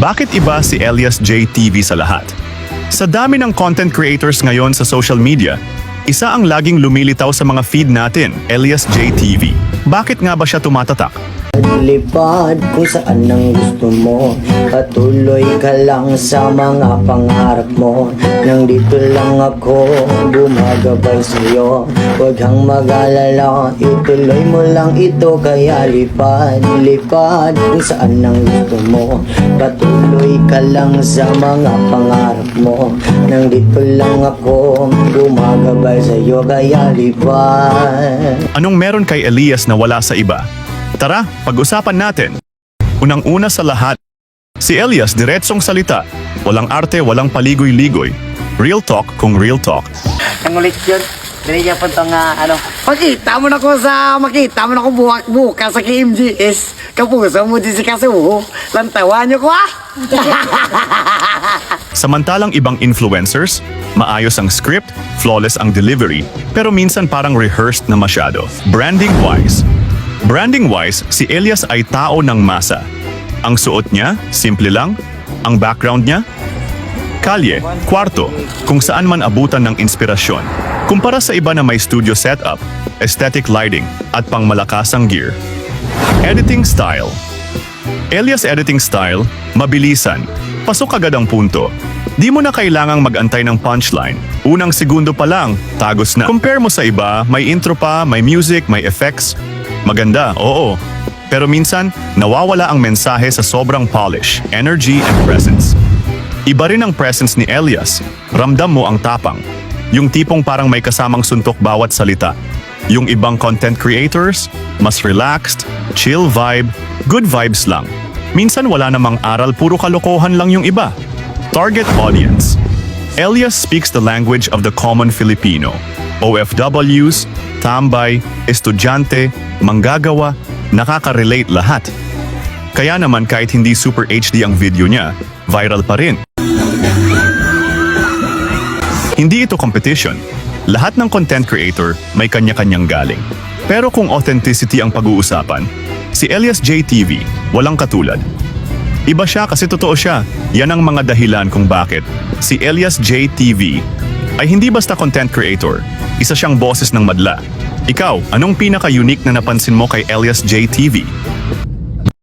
Bakit iba si Elias J. TV sa lahat? Sa dami ng content creators ngayon sa social media, isa ang laging lumilitaw sa mga feed natin, Elias J. TV. Bakit nga ba siya tumatatak? Lipad kung saan ang gusto mo. Patuloy ka lang sa mga pangarap mo. Nang dito lang ako bumagabay sa'yo. Huwag kang mag-alala, ituloy mo lang ito. Kaya lipad, lipad kung saan ang gusto mo. Patuloy ka lang sa mga pangarap mo. Nang dito lang ako bumagabay sa'yo. Kaya lipad. Anong meron kay Elias na wala sa iba? Tara, pag-usapan natin. Unang-una sa lahat, si Elias diretsong salita. Walang arte, walang paligoy-ligoy. Real talk kung real talk. Ang ulit yun. Niya po itong ah, ano. Makita mo na ko sa, makita mo na ko buwak buka sa KMGS. Kapuso mo di si Kasuho. Lantawan niyo ko ah. Samantalang ibang influencers, maayos ang script, flawless ang delivery, pero minsan parang rehearsed na masyado. Branding-wise. Branding-wise, si Elias ay tao ng masa. Ang suot niya, simple lang. Ang background niya, kalye, kwarto, kung saan man abutan ng inspirasyon. Kumpara sa iba na may studio setup, aesthetic lighting, at pangmalakasang gear. Editing style. Elias editing style, mabilisan. Pasok agad ang punto. Di mo na kailangang mag-antay ng punchline. Unang segundo pa lang, tagos na. Compare mo sa iba, may intro pa, may music, may effects. Maganda, oo. Pero minsan, nawawala ang mensahe sa sobrang polish, energy, and presence. Iba rin ang presence ni Elias. Ramdam mo ang tapang. Yung tipong parang may kasamang suntok bawat salita. Yung ibang content creators, mas relaxed, chill vibe, good vibes lang. Minsan wala namang aral, puro kalokohan lang yung iba. Target audience. Elias speaks the language of the common Filipino. OFWs, tambay, estudyante, manggagawa, nakaka-relate lahat. Kaya naman kahit hindi super HD ang video niya, viral pa rin. Hindi ito competition. Lahat ng content creator may kanya-kanyang galing. Pero kung authenticity ang pag-uusapan, si Elias JTV walang katulad. Iba siya kasi totoo siya. Yan ang mga dahilan kung bakit si Elias JTV ay hindi basta content creator, isa siyang boses ng madla. Ikaw, anong pinaka-unique na napansin mo kay Elias JTV?